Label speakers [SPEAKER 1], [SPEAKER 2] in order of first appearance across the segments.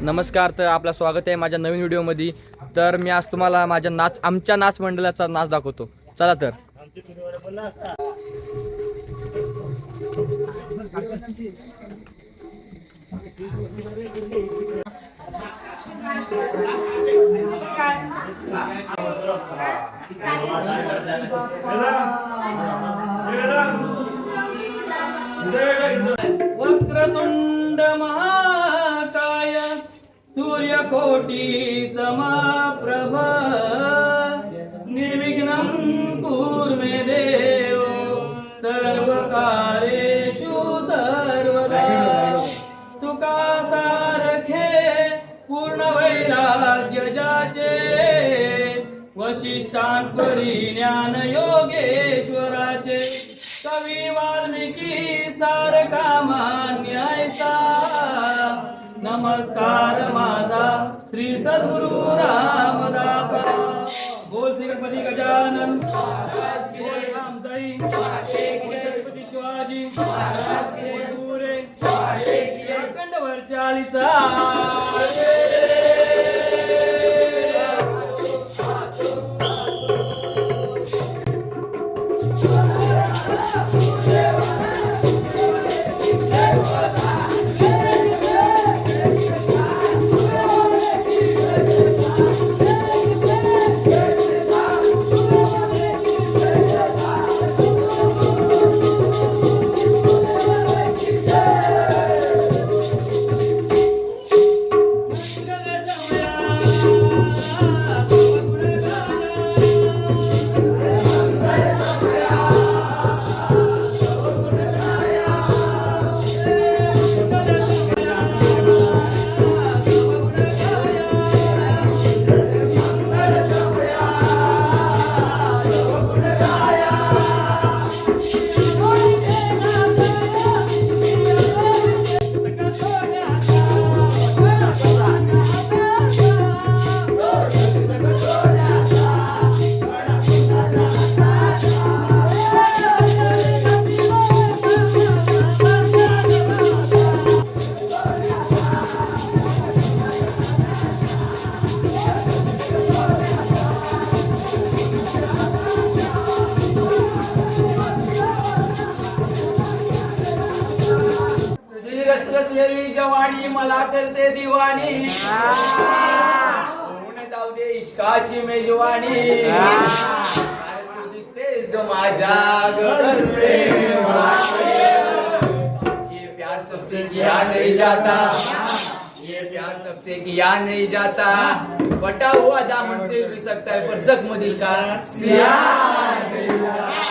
[SPEAKER 1] नमस्कार तर आपलं स्वागत आहे माझ्या नवीन व्हिडिओमध्ये. तर मी आज तुम्हाला माझ्या नाच आमच्या नाच मंडळाचा नाच दाखवतो. चला तर. वक्रतुंड महा कोटी समाप्रभ निर्विघ्नं कुर्मे देव। सर्वकारेषु सर्वदा। सुखासारखे पूर्ण वैराग्य जाचे। वशिष्ठान परी ज्ञान योगेश्वराचे कवी वाल्मिकी सारकामा। नमस्कार माझा श्री सद्गुरु रामदास. बोल श्री गणपती गजानन. छत्रपती शिवाजी. पुरे खंडभर चालीचा
[SPEAKER 2] मला करते दिवाणी. होऊन जाऊ दे इश्काची मेजवानी. तू दिसतेस ग माझ्या. ये प्यार सबसे किया नहीं जाता. ये प्यार सबसे किया नहीं जाता. बटा हुआ दामन से भी सकता है पर जख्म दिल का सिया नहीं जाता.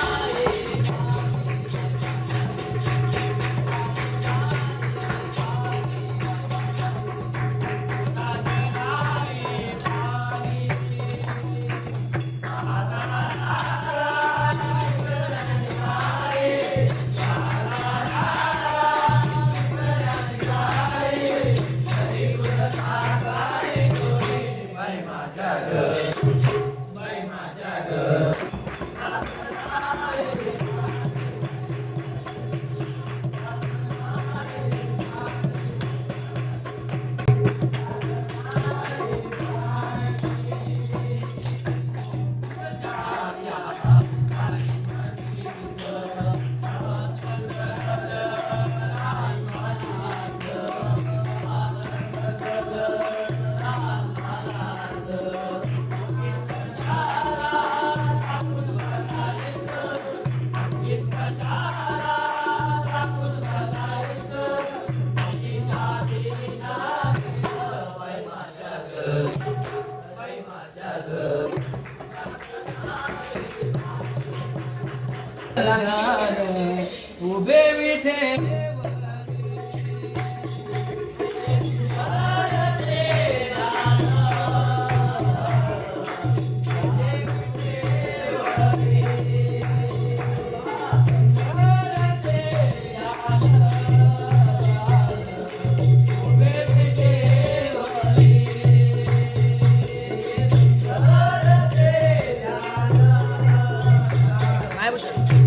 [SPEAKER 1] उभे विठे
[SPEAKER 3] काय बोलतो